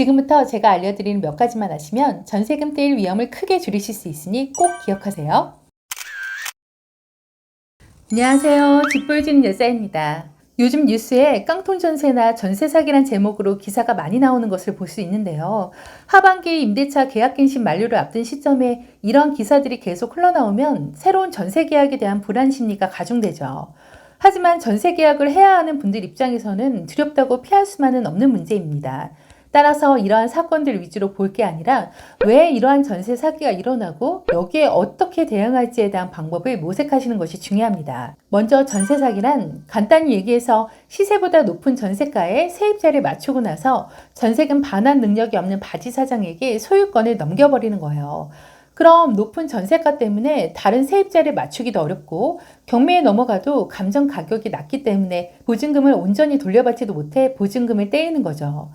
지금부터 제가 알려드리는 몇 가지만 하시면 전세금 떼일 위험을 크게 줄이실 수 있으니 꼭 기억하세요. 안녕하세요. 집 보여주는 여자입니다. 요즘 뉴스에 깡통 전세나 전세 사기란 제목으로 기사가 많이 나오는 것을 볼 수 있는데요. 하반기 임대차 계약 갱신 만료를 앞둔 시점에 이런 기사들이 계속 흘러나오면 새로운 전세 계약에 대한 불안 심리가 가중되죠. 하지만 전세 계약을 해야 하는 분들 입장에서는 두렵다고 피할 수만은 없는 문제입니다. 따라서 이러한 사건들 위주로 볼 게 아니라 왜 이러한 전세 사기가 일어나고 여기에 어떻게 대응할지에 대한 방법을 모색하시는 것이 중요합니다. 먼저 전세 사기란 간단히 얘기해서 시세보다 높은 전세가에 세입자를 맞추고 나서 전세금 반환 능력이 없는 바지 사장에게 소유권을 넘겨버리는 거예요. 그럼 높은 전세가 때문에 다른 세입자를 맞추기도 어렵고 경매에 넘어가도 감정 가격이 낮기 때문에 보증금을 온전히 돌려받지도 못해 보증금을 떼이는 거죠.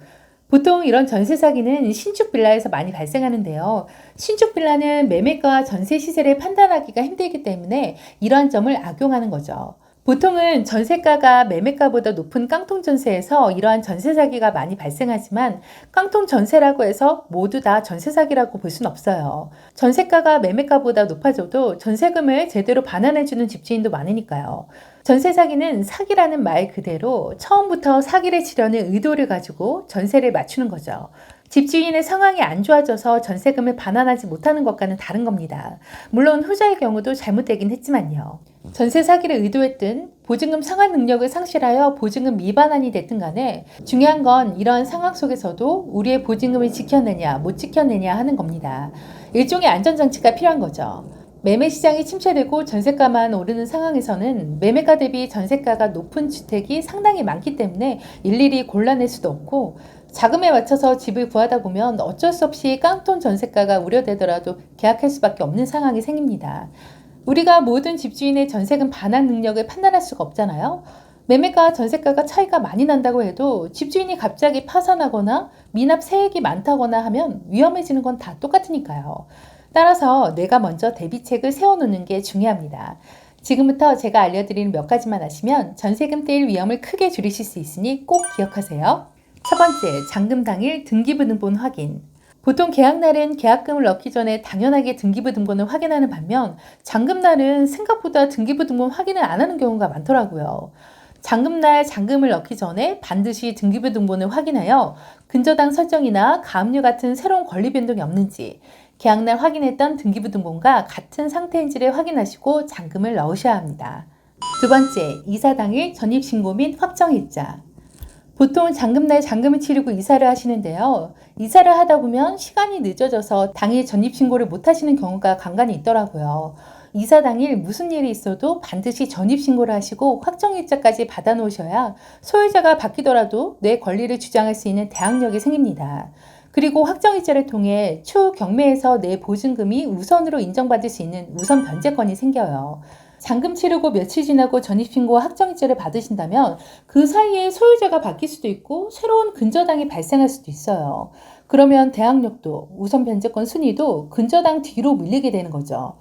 보통 이런 전세 사기는 신축 빌라에서 많이 발생하는데요. 신축 빌라는 매매가 전세 시세를 판단하기가 힘들기 때문에 이러한 점을 악용하는 거죠. 보통은 전세가가 매매가보다 높은 깡통 전세에서 이러한 전세 사기가 많이 발생하지만 깡통 전세라고 해서 모두 다 전세 사기라고 볼 수는 없어요. 전세가가 매매가보다 높아져도 전세금을 제대로 반환해주는 집주인도 많으니까요. 전세 사기는 사기라는 말 그대로 처음부터 사기를 치려는 의도를 가지고 전세를 맞추는 거죠. 집주인의 상황이 안 좋아져서 전세금을 반환하지 못하는 것과는 다른 겁니다. 물론 후자의 경우도 잘못되긴 했지만요. 전세 사기를 의도했든 보증금 상환 능력을 상실하여 보증금 미반환이 됐든 간에 중요한 건 이러한 상황 속에서도 우리의 보증금을 지켜내냐 못 지켜내냐 하는 겁니다. 일종의 안전장치가 필요한 거죠. 매매 시장이 침체되고 전세가만 오르는 상황에서는 매매가 대비 전세가가 높은 주택이 상당히 많기 때문에 일일이 골라낼 수도 없고 자금에 맞춰서 집을 구하다 보면 어쩔 수 없이 깡통 전세가가 우려되더라도 계약할 수밖에 없는 상황이 생깁니다. 우리가 모든 집주인의 전세금 반환 능력을 판단할 수가 없잖아요. 매매가 전세가가 차이가 많이 난다고 해도 집주인이 갑자기 파산하거나 미납 세액이 많다거나 하면 위험해지는 건 다 똑같으니까요. 따라서 내가 먼저 대비책을 세워놓는 게 중요합니다. 지금부터 제가 알려드리는 몇 가지만 하시면 전세금 떼일 위험을 크게 줄이실 수 있으니 꼭 기억하세요. 첫 번째, 잔금 당일 등기부등본 확인. 보통 계약날은 계약금을 넣기 전에 당연하게 등기부등본을 확인하는 반면 잔금날은 생각보다 등기부등본 확인을 안 하는 경우가 많더라고요. 잔금날 잔금을 넣기 전에 반드시 등기부등본을 확인하여 근저당 설정이나 가압류 같은 새로운 권리 변동이 없는지 계약날 확인했던 등기부등본과 같은 상태인지를 확인하시고 잔금을 넣으셔야 합니다. 두 번째, 이사 당일 전입신고 및 확정일자. 보통 잔금날 잔금을 치르고 이사를 하시는데요. 이사를 하다 보면 시간이 늦어져서 당일 전입신고를 못 하시는 경우가 간간히 있더라고요. 이사 당일 무슨 일이 있어도 반드시 전입신고를 하시고 확정일자까지 받아 놓으셔야 소유자가 바뀌더라도 내 권리를 주장할 수 있는 대항력이 생깁니다. 그리고 확정일자를 통해 추후 경매에서 내 보증금이 우선으로 인정받을 수 있는 우선 변제권이 생겨요. 잔금 치르고 며칠 지나고 전입신고 확정일자를 받으신다면 그 사이에 소유자가 바뀔 수도 있고 새로운 근저당이 발생할 수도 있어요. 그러면 대항력도 우선 변제권 순위도 근저당 뒤로 밀리게 되는 거죠.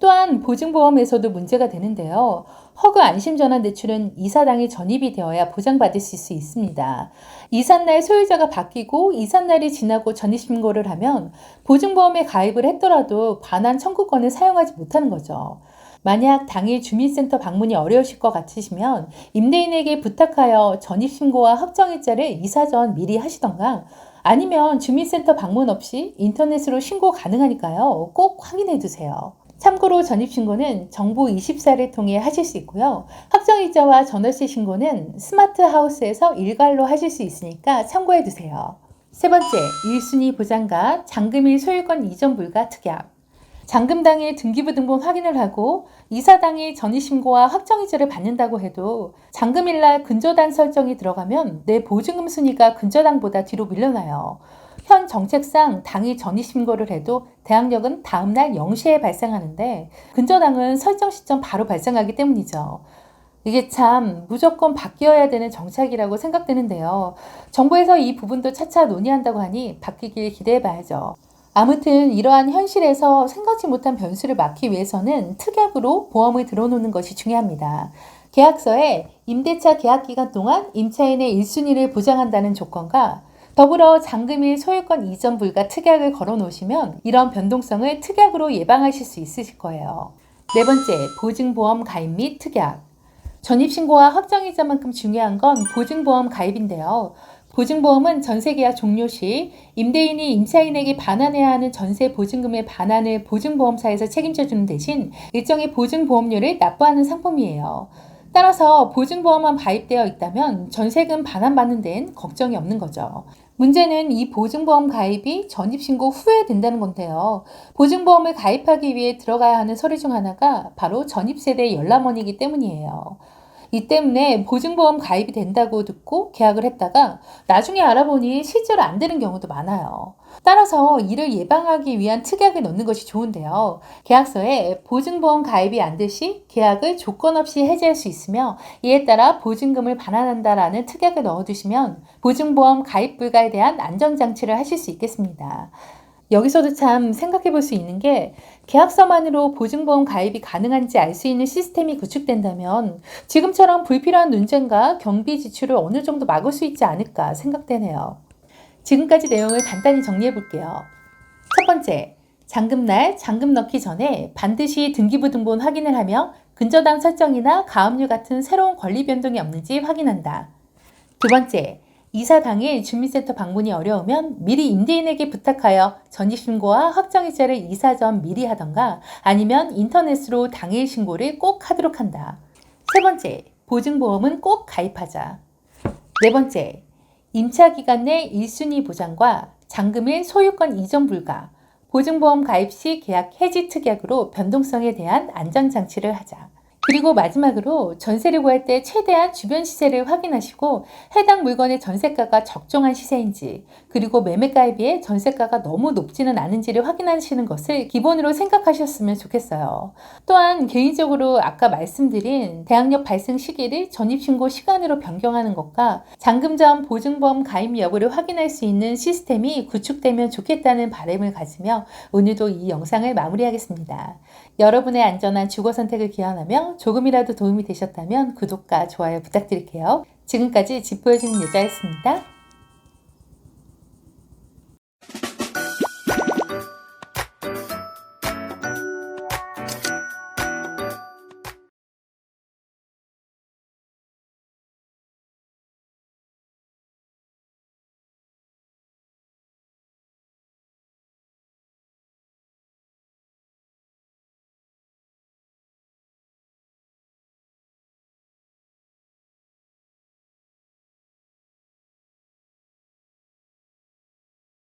또한 보증보험에서도 문제가 되는데요. 허그 안심전환 대출은 이사당이 전입이 되어야 보장받을 수 있습니다. 이삿날 소유자가 바뀌고 이삿날이 지나고 전입신고를 하면 보증보험에 가입을 했더라도 반환 청구권을 사용하지 못하는 거죠. 만약 당일 주민센터 방문이 어려우실 것 같으시면 임대인에게 부탁하여 전입신고와 확정일자를 이사 전 미리 하시던가 아니면 주민센터 방문 없이 인터넷으로 신고 가능하니까요. 꼭 확인해 두세요. 참고로 전입신고는 정보 24를 통해 하실 수 있고요. 확정일자와 전월세 신고는 스마트 하우스에서 일괄로 하실 수 있으니까 참고해 두세요. 세 번째, 1순위 보장과 잔금일 소유권 이전 불가 특약. 잔금 당일 등기부 등본 확인을 하고 이사 당일 전입신고와 확정이자를 받는다고 해도 잔금일날 근저당 설정이 들어가면 내 보증금 순위가 근저당보다 뒤로 밀려나요. 현 정책상 당일 전입신고를 해도 대항력은 다음날 0시에 발생하는데 근저당은 설정 시점 바로 발생하기 때문이죠. 이게 참 무조건 바뀌어야 되는 정책이라고 생각되는데요. 정부에서 이 부분도 차차 논의한다고 하니 바뀌길 기대해 봐야죠. 아무튼 이러한 현실에서 생각지 못한 변수를 막기 위해서는 특약으로 보험을 들어놓는 것이 중요합니다. 계약서에 임대차 계약 기간 동안 임차인의 1순위를 보장한다는 조건과 더불어 잔금일 소유권 이전 불가 특약을 걸어 놓으시면 이런 변동성을 특약으로 예방하실 수 있으실 거예요. 네 번째, 보증보험 가입 및 특약. 전입신고와 확정이자만큼 중요한 건 보증보험 가입인데요. 보증보험은 전세계약 종료 시 임대인이 임차인에게 반환해야 하는 전세 보증금의 반환을 보증보험사에서 책임져 주는 대신 일정의 보증보험료를 납부하는 상품이에요. 따라서 보증보험만 가입되어 있다면 전세금 반환받는 데엔 걱정이 없는 거죠. 문제는 이 보증보험 가입이 전입신고 후에 된다는 건데요. 보증보험을 가입하기 위해 들어가야 하는 서류 중 하나가 바로 전입세대 열람원이기 때문이에요. 이 때문에 보증보험 가입이 된다고 듣고 계약을 했다가 나중에 알아보니 실제로 안 되는 경우도 많아요. 따라서 이를 예방하기 위한 특약을 넣는 것이 좋은데요. 계약서에 보증보험 가입이 안 될 시 계약을 조건 없이 해지할 수 있으며 이에 따라 보증금을 반환한다라는 특약을 넣어두시면 보증보험 가입 불가에 대한 안전장치를 하실 수 있겠습니다. 여기서도 참 생각해 볼 수 있는 게 계약서만으로 보증보험 가입이 가능한지 알 수 있는 시스템이 구축된다면 지금처럼 불필요한 논쟁과 경비 지출을 어느 정도 막을 수 있지 않을까 생각되네요. 지금까지 내용을 간단히 정리해 볼게요. 첫 번째, 잔금날 잔금 넣기 전에 반드시 등기부등본 확인을 하며 근저당 설정이나 가압류 같은 새로운 권리 변동이 없는지 확인한다. 두 번째, 이사 당일 주민센터 방문이 어려우면 미리 임대인에게 부탁하여 전입신고와 확정이자를 이사 전 미리 하던가 아니면 인터넷으로 당일 신고를 꼭 하도록 한다. 세 번째, 보증보험은 꼭 가입하자. 네 번째, 임차 기간 내 1순위 보장과 잔금일 소유권 이전 불가, 보증보험 가입 시 계약 해지 특약으로 변동성에 대한 안전장치를 하자. 그리고 마지막으로 전세를 구할 때 최대한 주변 시세를 확인하시고 해당 물건의 전세가가 적정한 시세인지 그리고 매매가에 비해 전세가가 너무 높지는 않은지를 확인하시는 것을 기본으로 생각하셨으면 좋겠어요. 또한 개인적으로 아까 말씀드린 대항력 발생 시기를 전입신고 시간으로 변경하는 것과 잔금 전 보증보험 가입 여부를 확인할 수 있는 시스템이 구축되면 좋겠다는 바람을 가지며 오늘도 이 영상을 마무리하겠습니다. 여러분의 안전한 주거 선택을 기원하며 조금이라도 도움이 되셨다면 구독과 좋아요 부탁드릴게요. 지금까지 집 보여주는 여자였습니다.